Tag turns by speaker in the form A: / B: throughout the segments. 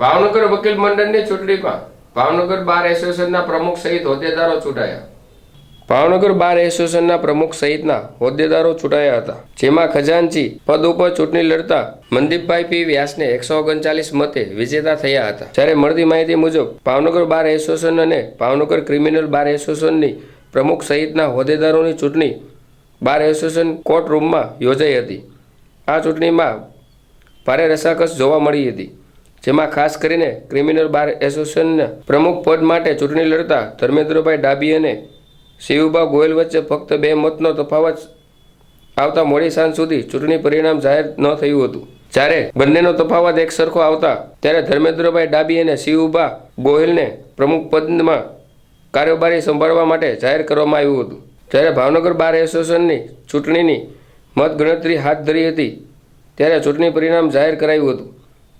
A: ભાવનગર વકીલ મંડળની ચૂંટણીમાં ભાવનગર બાર એસોસિએશનના પ્રમુખ સહિત હોદ્દેદારો ચૂંટાયા. ભાવનગર બાર એસોસિએશનના પ્રમુખ સહિતના હોદ્દેદારો ચૂંટાયા હતા. જેમાં ખજાનચી પદ ઉપર ચૂંટણી લડતા મનદીપભાઈ પી વ્યાસને એકસો ઓગણચાલીસ મતે વિજેતા થયા હતા. જ્યારે મળતી માહિતી મુજબ, ભાવનગર બાર એસોસિએશન અને ભાવનગર ક્રિમિનલ બાર એસોસિએશનની પ્રમુખ સહિતના હોદ્દેદારોની ચૂંટણી બાર એસોસિએશન કોર્ટ રૂમમાં યોજાઈ હતી. આ ચૂંટણીમાં ભારે રસાકસ જોવા મળી હતી. જેમાં ખાસ કરીને ક્રિમિનલ બાર એસોસિએશનના પ્રમુખ પદ માટે ચૂંટણી લડતા ધર્મેન્દ્રભાઈ ડાબી અને શિવબા ગોયલ વચ્ચે ફક્ત બે મતનો તફાવત આવતા મોડી સાંજ સુધી ચૂંટણી પરિણામ જાહેર ન થયું હતું. જ્યારે બંનેનો તફાવત એક સરખો આવતા ત્યારે ધર્મેન્દ્રભાઈ ડાબી અને શિવબા ગોહિલને પ્રમુખ પદમાં કારોબારી સંભાળવા માટે જાહેર કરવામાં આવ્યું હતું. જ્યારે ભાવનગર બાર એસોસિએશનની ચૂંટણીની મતગણતરી હાથ ધરી હતી, ત્યારે ચૂંટણી પરિણામ જાહેર કરાયું હતું.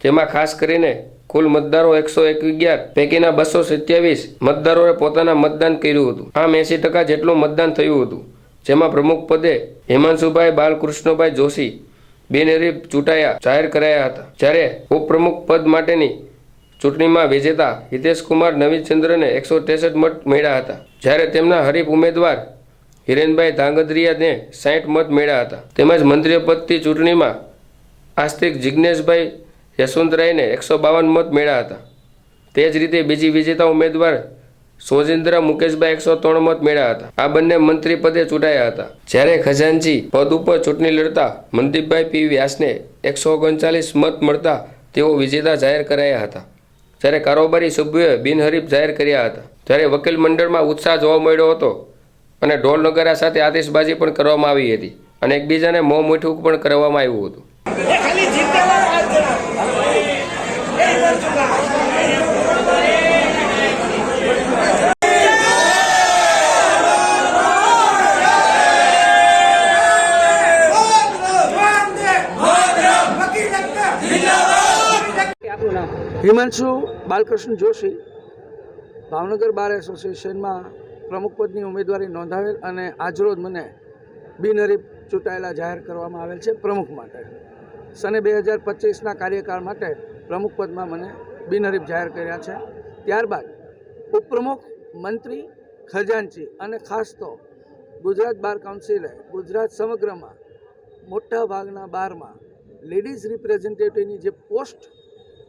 A: જેમાં ખાસ કરીને કુલ મતદારો એકસો અગિયાર, પૈકીના બસો સત્યાવીસ મતદારોએ પોતાના મતદાન કર્યું હતું. આમ એંસી ટકા જેટલું મતદાન થયું હતું. જેમાં પ્રમુખ પદે હિમાંશુભાઈ બાલકૃષ્ણભાઈ જોશી, બિનહરીફ ચૂંટાયા, જાહેર કરાયા હતા. જ્યારે ઉપપ્રમુખ પદ માટેની ચૂંટણીમાં વિજેતા હિતેશકુમાર નવીનચંદ્રને એકસો ત્રેસઠ મત મળ્યા હતા. જ્યારે તેમના હરીફ ઉમેદવાર હિરેનભાઈ ધાંગધ્રિયાને સાઠ મત મળ્યા હતા. તેમજ મંત્રી પદથી ચૂંટણીમાં આસ્તિક જિજ્ઞેશભાઈ યશવંતરાયને એકસો બાવન મત મેળ્યા હતા. તે જ રીતે બીજી વિજેતા ઉમેદવાર સોજિન્દ્ર મુકેશભાઈ એકસો ત્રણ મત મેળ્યા હતા. આ બંને મંત્રી પદે ચૂંટાયા હતા. જ્યારે ખજાનજી પદ ઉપર ચૂંટણી લડતા મનદીપભાઈ પી વ્યાસને એકસો ઓગણચાલીસ મત મળતા તેઓ વિજેતા જાહેર કરાયા હતા. જ્યારે કારોબારી સભ્યોએ બિનહરીફ જાહેર કર્યા હતા. જ્યારે વકીલ મંડળમાં ઉત્સાહ જોવા મળ્યો હતો અને ઢોલ નગારા સાથે આતિશબાજી પણ કરવામાં આવી હતી અને એકબીજાને મોં મીઠું પણ કરવામાં આવ્યું હતું.
B: હિમાંશુ બાલકૃષ્ણ જોશી ભાવનગર બાર એસોસિએશનમાં પ્રમુખ પદની ઉમેદવારી નોંધાવેલ અને આજરોજ મને બિનહરીફ ચૂંટાયેલા જાહેર કરવામાં આવેલ છે પ્રમુખ માટે. સને બે હજાર પચીસના કાર્યકાળ માટે પ્રમુખ પદમાં મને બિનહરીફ જાહેર કર્યા છે. ત્યારબાદ ઉપપ્રમુખ મંત્રી ખજાનચી અને ખાસ તો ગુજરાત બાર કાઉન્સિલે ગુજરાત સમગ્રમાં મોટા ભાગના બારમાં લેડીઝ રિપ્રેઝેન્ટેટિવની જે પોસ્ટ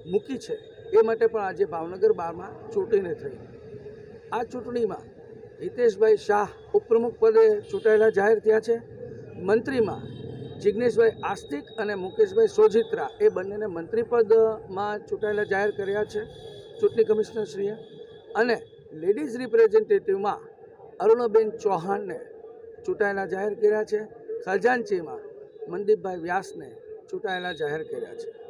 B: મૂકી છે. એ માટે પણ આજે ભાવનગર બારમાં ચૂંટણી થઈ. આ ચૂંટણીમાં હિતેશભાઈ શાહ ઉપપ્રમુખ પદે ચૂંટાયેલા જાહેર થયા છે. મંત્રીમાં જિજ્ઞેશભાઈ આસ્તિક અને મુકેશભાઈ સોજિત્રા એ બંનેને મંત્રી પદમાં ચૂંટાયેલા જાહેર કર્યા છે ચૂંટણી કમિશનરશ્રીએ. અને લેડીઝ રિપ્રેઝેન્ટેટિવમાં અરુણાબેન ચૌહાણને ચૂંટાયેલા જાહેર કર્યા છે. ખજાનચીમાં મનદીપભાઈ વ્યાસને ચૂંટાયેલા જાહેર કર્યા છે.